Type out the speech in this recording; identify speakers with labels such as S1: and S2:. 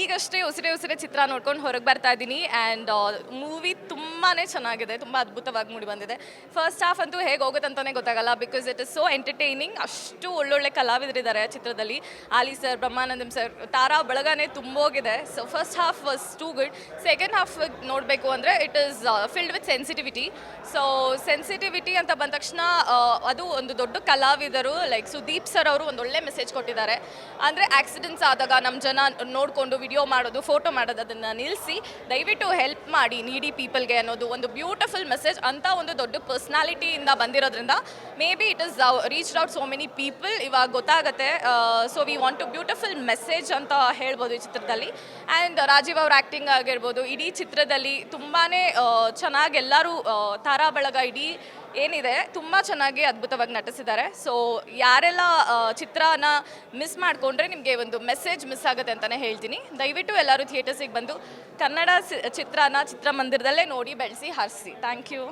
S1: ಈಗಷ್ಟೇ ಉಸಿರೇ ಉಸಿರೆ ಚಿತ್ರ ನೋಡ್ಕೊಂಡು ಹೊರಗೆ ಬರ್ತಾ ಇದ್ದೀನಿ ಆ್ಯಂಡ್ ಮೂವಿ ತುಂಬಾ ಚೆನ್ನಾಗಿದೆ, ತುಂಬ ಅದ್ಭುತವಾಗಿ ಮೂಡಿ ಬಂದಿದೆ. ಫಸ್ಟ್ ಹಾಫ್ ಅಂತೂ ಹೇಗೆ ಹೋಗುತ್ತೆ ಅಂತಲೇ ಗೊತ್ತಾಗಲ್ಲ because it is so entertaining ಅಷ್ಟು ಒಳ್ಳೊಳ್ಳೆ ಕಲಾವಿದರಿದ್ದಾರೆ ಚಿತ್ರದಲ್ಲಿ. ಆಲಿ ಸರ್ ಬ್ರಹ್ಮಾನಂದಂ ಸರ್ ತಾರಾ ಬಳಗನೇ ತುಂಬೋಗಿದೆ. So first half was too good second half ನೋಡಬೇಕು ಅಂದರೆ it is filled with sensitivity so sensitivity ಅಂತ ಬಂದ ತಕ್ಷಣ ಅದು ಒಂದು ದೊಡ್ಡ ಕಲಾವಿದರು ಲೈಕ್ ಸುದೀಪ್ ಸರ್ ಅವರು ಒಂದು ಒಳ್ಳೆ ಮೆಸೇಜ್ ಕೊಟ್ಟಿದ್ದಾರೆ. ಅಂದರೆ ಆಕ್ಸಿಡೆಂಟ್ಸ್ ಆದಾಗ ನಮ್ಮ ಜನ ನೋಡಿಕೊಂಡು ವಿಡಿಯೋ ಮಾಡೋದು ಫೋಟೋ ಮಾಡೋದು ಅದನ್ನು ನಿಲ್ಲಿಸಿ ದಯವಿಟ್ಟು ಹೆಲ್ಪ್ ಮಾಡಿ ನೀಡಿ ಪೀಪಲ್ಗೆ ಅನ್ನೋದು ಒಂದು ಬ್ಯೂಟಿಫುಲ್ ಮೆಸೇಜ್ ಅಂತ ಒಂದು ದೊಡ್ಡ ಪರ್ಸ್ನಾಲಿಟಿಯಿಂದ ಬಂದಿರೋದ್ರಿಂದ maybe it is reach out so many people ಇವಾಗ ಗೊತ್ತಾಗುತ್ತೆ. So we want to beautiful message ಅಂತ ಹೇಳ್ಬೋದು ಈ ಚಿತ್ರದಲ್ಲಿ. ಆ್ಯಂಡ್ ರಾಜೀವ್ ಅವ್ರ ಆ್ಯಕ್ಟಿಂಗ್ ಆಗಿರ್ಬೋದು ಇಡೀ ಚಿತ್ರದಲ್ಲಿ ತುಂಬಾ ಚೆನ್ನಾಗಿ ಎಲ್ಲರೂ ಆ, ತಾರಾ ಬಳಗ ಇಡೀ ಏನಿದೆ ತುಂಬ ಚೆನ್ನಾಗಿ ಅದ್ಭುತವಾಗಿ ನಟಿಸಿದ್ದಾರೆ. ಸೊ ಯಾರೆಲ್ಲ ಆ, ಚಿತ್ರನ ಮಿಸ್ ಮಾಡಿಕೊಂಡ್ರೆ ನಿಮಗೆ ಒಂದು ಮೆಸೇಜ್ ಮಿಸ್ ಆಗುತ್ತೆ ಅಂತಲೇ ಹೇಳ್ತೀನಿ. ದಯವಿಟ್ಟು ಎಲ್ಲರೂ ಥಿಯೇಟರ್ಸಿಗೆ ಬಂದು ಕನ್ನಡ ಚಿತ್ರನ ಚಿತ್ರಮಂದಿರದಲ್ಲೇ ನೋಡಿ ಬೆಳೆಸಿ ಹರಿಸಿ. Thank you